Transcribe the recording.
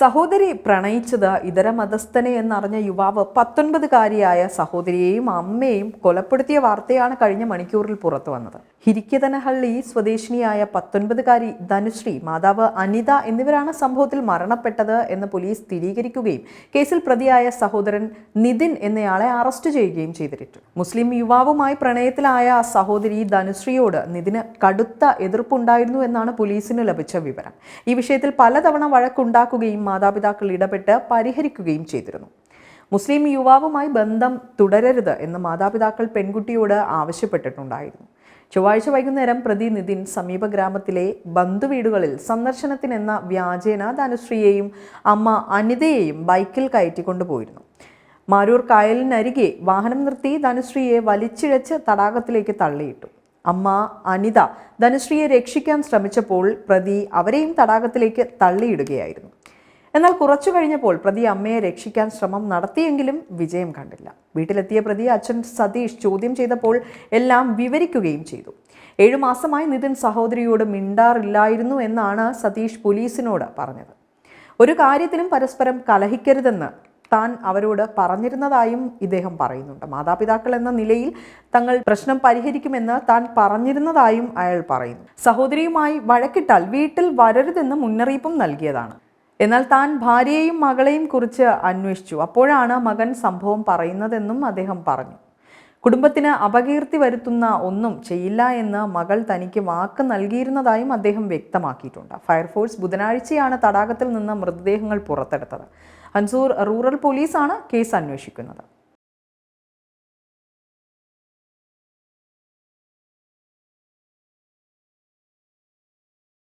സഹോദരി പ്രണയിച്ചത് ഇതര മതസ്ഥനെ എന്നറിഞ്ഞ യുവാവ് പത്തൊൻപതുകാരിയായ സഹോദരിയെയും അമ്മയെയും കൊലപ്പെടുത്തിയ വാർത്തയാണ് കഴിഞ്ഞ മണിക്കൂറിൽ പുറത്തു വന്നത്. ഹിരിക്കതനഹള്ളി സ്വദേശിനിയായ പത്തൊൻപതുകാരി ധനുശ്രീ മാതാവ് അനിത എന്നിവരാണ് സംഭവത്തിൽ മരണപ്പെട്ടത് എന്ന് പോലീസ് സ്ഥിരീകരിക്കുകയും കേസിൽ പ്രതിയായ സഹോദരൻ നിതിൻ എന്നയാളെ അറസ്റ്റ് ചെയ്യുകയും ചെയ്തിട്ടു മുസ്ലിം യുവാവുമായി പ്രണയത്തിലായ സഹോദരി ധനുശ്രീയോട് നിതിന് കടുത്ത എതിർപ്പുണ്ടായിരുന്നു എന്നാണ് പോലീസിന് ലഭിച്ച വിവരം. ഈ വിഷയത്തിൽ പലതവണ വഴക്കുണ്ടാക്കുകയും മാതാപിതാക്കൾ ഇടപെട്ട് പരിഹരിക്കുകയും ചെയ്തിരുന്നു. മുസ്ലിം യുവാവുമായി ബന്ധം തുടരരുത് എന്ന് മാതാപിതാക്കൾ പെൺകുട്ടിയോട് ആവശ്യപ്പെട്ടിട്ടുണ്ടായിരുന്നു. ചൊവ്വാഴ്ച വൈകുന്നേരം പ്രതി നിതിൻ സമീപ ഗ്രാമത്തിലെ ബന്ധുവീടുകളിൽ സന്ദർശനത്തിനെന്ന വ്യാജേന ധനുശ്രീയെയും അമ്മ അനിതയെയും ബൈക്കിൽ കയറ്റിക്കൊണ്ടുപോയിരുന്നു. മാരൂർ കായലിനരികെ വാഹനം നിർത്തി ധനുശ്രീയെ വലിച്ചിഴച്ച് തടാകത്തിലേക്ക് തള്ളിയിട്ടു. അമ്മ അനിത ധനുശ്രീയെ രക്ഷിക്കാൻ ശ്രമിച്ചപ്പോൾ പ്രതി അവരെയും തടാകത്തിലേക്ക് തള്ളിയിടുകയായിരുന്നു. എന്നാൽ കുറച്ചു കഴിഞ്ഞപ്പോൾ പ്രതി അമ്മയെ രക്ഷിക്കാൻ ശ്രമം നടത്തിയെങ്കിലും വിജയം കണ്ടില്ല. വീട്ടിലെത്തിയ പ്രതി അച്ഛൻ സതീഷ് ചോദ്യം ചെയ്തപ്പോൾ എല്ലാം വിവരിക്കുകയും ചെയ്തു. ഏഴു മാസമായി നിതിൻ സഹോദരിയോട് മിണ്ടാറില്ലായിരുന്നു എന്നാണ് സതീഷ് പോലീസിനോട് പറഞ്ഞത്. ഒരു കാര്യത്തിലും പരസ്പരം കലഹിക്കരുതെന്ന് താൻ അവരോട് പറഞ്ഞിരുന്നതായും ഇദ്ദേഹം പറയുന്നുണ്ട്. മാതാപിതാക്കൾ എന്ന നിലയിൽ തങ്ങൾ പ്രശ്നം പരിഹരിക്കുമെന്ന് താൻ പറഞ്ഞിരുന്നതായും അയാൾ പറയുന്നു. സഹോദരിയുമായി വഴക്കിട്ടാൽ വീട്ടിൽ വരരുതെന്ന് മുന്നറിയിപ്പും നൽകിയതാണ്. എന്നാൽ താൻ ഭാര്യയെയും മകളെയും കുറിച്ച് അന്വേഷിച്ചു. അപ്പോഴാണ് മകൻ സംഭവം പറയുന്നതെന്നും അദ്ദേഹം പറഞ്ഞു. കുടുംബത്തിന് അപകീർത്തി വരുത്തുന്ന ഒന്നും ചെയ്യില്ല എന്ന് മകൾ തനിക്ക് വാക്ക് നൽകിയിരുന്നതായും അദ്ദേഹം വ്യക്തമാക്കിയിട്ടുണ്ട്. ഫയർഫോഴ്സ് ബുധനാഴ്ചയാണ് തടാകത്തിൽ നിന്ന് മൃതദേഹങ്ങൾ പുറത്തെടുത്തത്. അൻസൂർ റൂറൽ പോലീസാണ് കേസ് അന്വേഷിക്കുന്നത്.